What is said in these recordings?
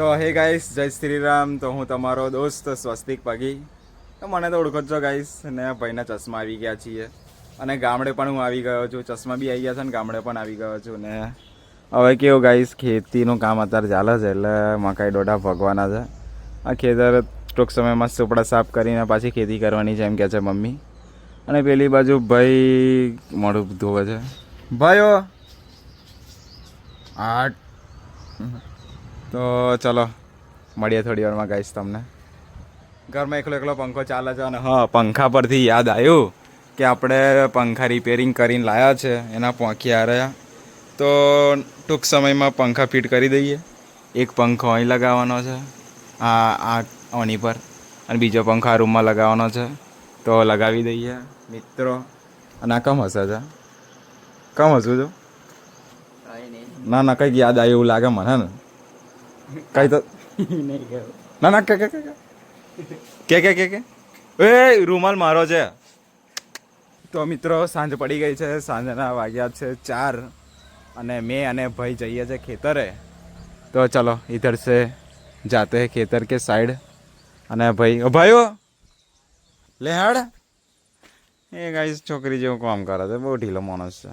તો હે ગાઈસ જય શ્રી રામ તો હું તમારો દોસ્ત સ્વસ્તિક પગી. તો મને તો ઓળખો છો ગાઈસ ને ભાઈના ચશ્મા આવી ગયા છીએ. અને ગામડે પણ હું આવી ગયો છું. ચશ્મા બી આવી ગયા છે ને ગામડે પણ આવી ગયો છું ને. હવે કેવું ગાઈસ ખેતીનું કામ અત્યારે ચાલે છે એટલે મકાઈ ડોઢા ભગવાના છે. આ ખેતર ટૂંક સમયમાં સુપડા સાફ કરીને પાછી ખેતી કરવાની છે એમ કહે છે મમ્મી. અને પેલી બાજુ ભાઈ મોઢું ધોવે છે. ભાઈઓ આઠ તો ચલો મળીએ થોડી વારમાં ગાઈશ તમને. ઘરમાં એકલો એકલો પંખો ચાલે છે અને હા પંખા પરથી યાદ આવ્યું કે આપણે પંખા રિપેરિંગ કરીને લાવ્યા છે એના પોંખી રહ્યા તો ટૂંક સમયમાં પંખા ફિટ કરી દઈએ. એક પંખો અહીં લગાવવાનો છે આ આ ઓની પર. અને બીજો પંખો આ રૂમમાં લગાવવાનો છે. તો લગાવી દઈએ. મિત્રો અને આ કમ હશે છે કમ હશું છું ના ના કંઈક યાદ આવ્યું એવું લાગે મને ને. કઈ તો ના ના કે કે કે કે. કે કે કે એ રૂમાલ મારો છે. તો મિત્રો સાંજ પડી ગઈ છે. સાંજના વાગ્યા છે ચાર. અને મેં અને ભાઈ જઈએ છે ખેતરે. તો ચલો ઇધર સે જાતે હે ખેતર કે સાઈડ. અને ભાઈ ઓ ભાઈઓ લે હાડ એ ગાઈસ છોકરી જેવું કામ કરે છે. બહુ ઢીલો માણસ છે.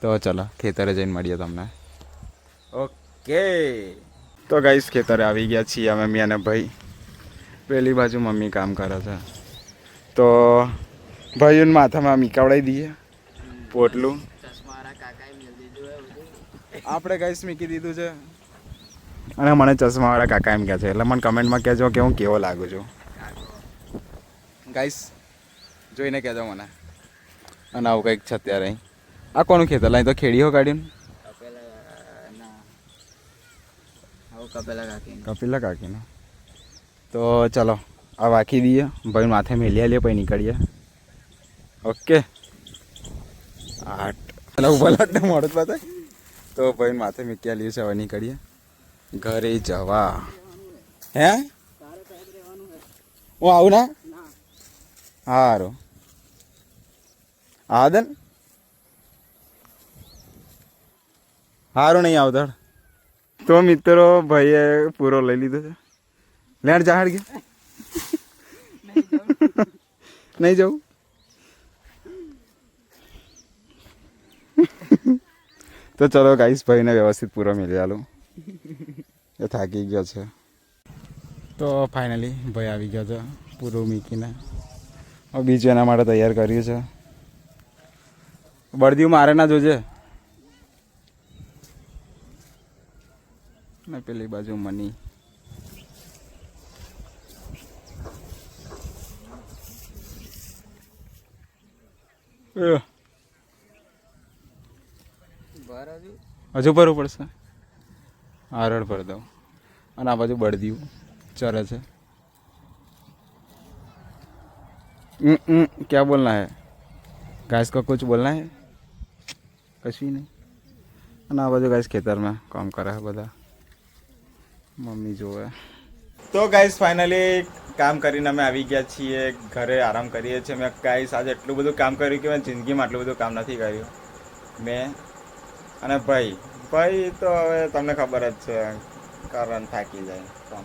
તો ચલો ખેતરે જઈને મળીએ તમને. ઓકે. તો ગાઈસ ખેતરે આવી ગયા છીએ અમે અને ભાઈ. પેલી બાજુ મમ્મી કામ કરે છે. તો ભાઈઓને માથામાં મીકાવડાવી દઈએ. પોટલું. આપણે ગાઈસ મીકી દીધું છે. અને મને ચશ્માવાળા કાકા એમ કહે છે, એટલે મને કમેન્ટમાં કહેજો કે હું કેવો લાગુ છું. ગાઈસ જોઈને કહેજો મને. અને આવું કંઈક છે અત્યારે. આ કોનું ખેતર? લાઈ તો ખેડીઓ કાઢ્યું કપિલા કાકીનો તો ચલો આ વાંખી દઈએ ભાઈ માથે મેલી આલીએ પછી નીકળીએ ઓકે આઠ એટલે ઊભા લાટને મોડું જ બતાય તો ભાઈ માથે મૂકી આલીએ છે હવે નીકળીએ ઘરે જવા હે હું આવું ના સારું હા દન સારું નહીં આવતા તો મિત્રો, ભાઈએ પૂરો લઈ લીધો છે. લેણ જાહડ ગયા નહીં જવું? તો ચલો ગાઈશ ભાઈને વ્યવસ્થિત પૂરો મેળવી આલું. એ થાકી ગયો છે. તો ફાઇનલી ભાઈ આવી ગયો છે, પૂરું મીકીને. બીજું એના માટે તૈયાર કર્યું છે. બળદીયું મારે ના જોજે. ને પેલી બાજુ મની અહ, હજુ ભરવું પડશે આરડ ભર દઉં અને આ બાજુ બળદિયું ચરે છે हम्म, हम्म, क्या बोलना है गैस का कुछ बोलना है કશું નહીં અને આ બાજુ ગાઈસ ખેતરમાં કામ કરે છે બધા મમ્મી જોવે. તો ગાઈસ ફાઇનલી કામ કરીને અમે આવી ગયા છીએ. ઘરે આરામ કરીએ છીએ. મેં ગાઈસ આજે એટલું બધું કામ કર્યું કે મેં જિંદગીમાં આટલું બધું કામ નથી કર્યું. મેં અને ભાઈ. ભાઈ તો હવે તમને ખબર જ છે. કારણ થાકી જાય. કામ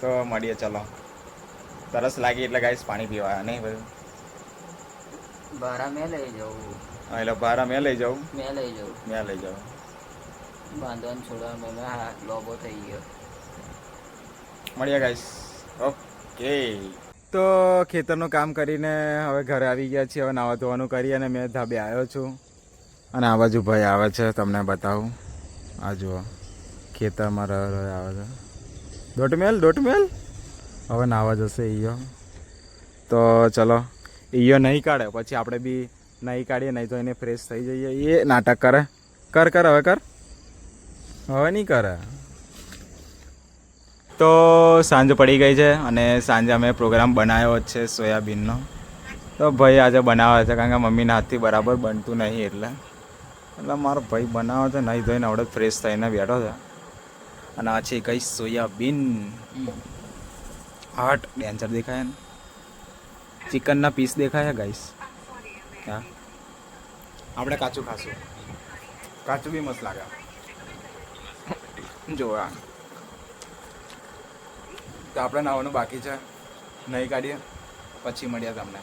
તો મળીએ ચલો. તરસ લાગી એટલે ગાઈસ પાણી પીવા નહીં બધું બારા મેં લઈ જવું એટલે બારા મેં લઈ જાઉં. મેં લઈ જવું મેં લઈ જાઉં. બાંધવાનું છોડવા મેં હા લોબો થઈ ગયો. મળ્યા ગાઈસ ઓકે તો ખેતરનું કામ કરીને હવે ઘરે આવી ગયા છીએ. હવે નાવા ધોવાનું કરી અને મેં ધાબે આવ્યો છું. અને આ બાજુ ભાઈ આવે છે તમને બતાવું. આ જુઓ. ખેતરમાં રહ રહ આવે છે. દોટમેલ દોટમેલ. હવે નાવા જશે ઈયો. તો ચલો ઈયો નહીં કાઢે. પછી આપણે બી નહીં કાઢીએ નહીં તો એને ફ્રેશ થઈ જઈએ. એ નાટક કરે. કર કર હવે કર. હવે નહીં કરે. તો સાંજ પડી ગઈ છે અને સાંજે અમે પ્રોગ્રામ બનાવ્યો છે સોયાબીનનો. તો ભાઈ આજે બનાવે છે કારણ કે મમ્મીના હાથથી બરાબર બનતું નહીં એટલે. એટલે મારો ભાઈ બનાવે છે, નહીં ધોઈને આવડે ફ્રેશ થઈને બેઠો છે. અને આ છે કઈ સોયાબીન. હાર્ટ ડેન્સર દેખાય ને? ચિકનના પીસ દેખાય ગાઈસ હા. આપણે કાચું ખાશું. કાચું બી મસ્ત લાગે. જોવા તો આપણે નાવાનું બાકી છે નહીં કાઢીએ પછી મળીએ તમને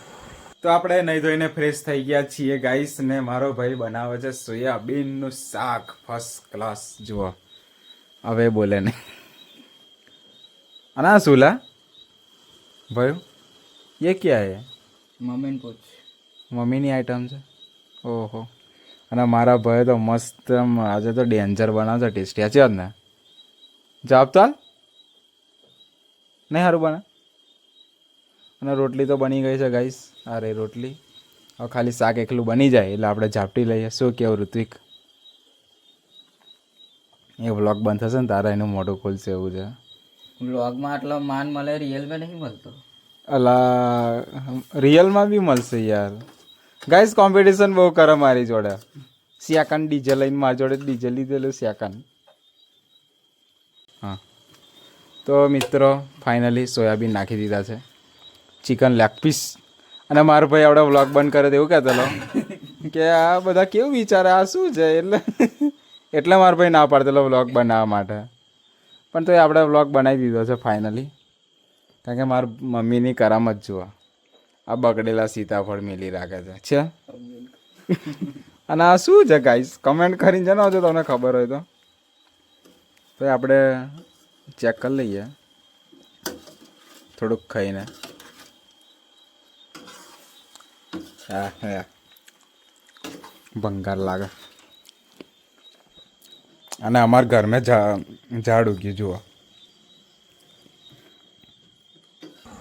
તો આપણે નહીં ધોઈને ફ્રેશ થઈ ગયા છીએ ગાઈસ ને મારો ભાઈ બનાવે છે સોયાબીનનું શાક ફર્સ્ટ ક્લાસ જુઓ હવે બોલે ને અને આ સુલા ભાઈ ये क्या है મમ્મીને પૂછ મમ્મીની આઈટમ છે ઓહો અને મારા ભાઈ તો મસ્ત આમ આજે તો ડેન્જર બનાવશે ટેસ્ટી છે જ ને જવાબ ચાલ નહીં સારું બને. અને રોટલી તો બની ગઈ છે ગાઈસ અરે રોટલી. હવે ખાલી શાક એકલું બની જાય એટલે આપણે ઝાપટી લઈએ. શું કેવું ઋત્વિક? એ વ્લોગ બંધ થશે ને તારા એનું મોઢું ખોલશે એવું છે. વ્લોગમાં આટલો માન મળે રિયલમાં નહીં મળતો. અલા રિયલમાં બી મળશે યાર. ગાઈસ કોમ્પિટિશન બહુ કરે મારી જોડે. સિયાકાન ડીજે લઈને મારી જોડે ડીજે લીધેલું સિયાકાન હા તો મિત્રો ફાઇનલી સોયાબીન નાખી દીધા છે. ચિકન લેગ પીસ અને મારો ભાઈ આપણે વ્લોગ બંધ કરે એવું કહેતો કે આ બધા કેવું વિચારે, આ શું છે? એટલે એટલે મારો ભાઈ ના પાડતેલો વ્લોગ બનાવવા માટે. પણ તો આપણે વ્લોગ બનાવી દીધો છે ફાઇનલી કારણ કે મારા મમ્મીની કરામત જુઓ. આ બગડેલા સીતાફળ મેલી રાખે છે. અને આ શું છે ગાઈસ કમેન્ટ કરીને જણાવજો, તમને ખબર હોય તો. આપણે ચેક કરી લઈએ. થોડુંક ખાઈને. હા હા. ભંગાર લાગે. અને અમારા ઘરમાં ઝાડ ઉગ્યું, જુઓ.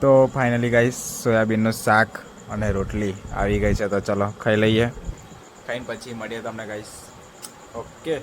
તો ફાઇનલી ગાઈસ સોયાબીનનું શાક અને રોટલી આવી ગઈ છે, તો ચલો ખાઈ લઈએ. ખાઈને પછી મળીએ તમને ગાઈસ ઓકે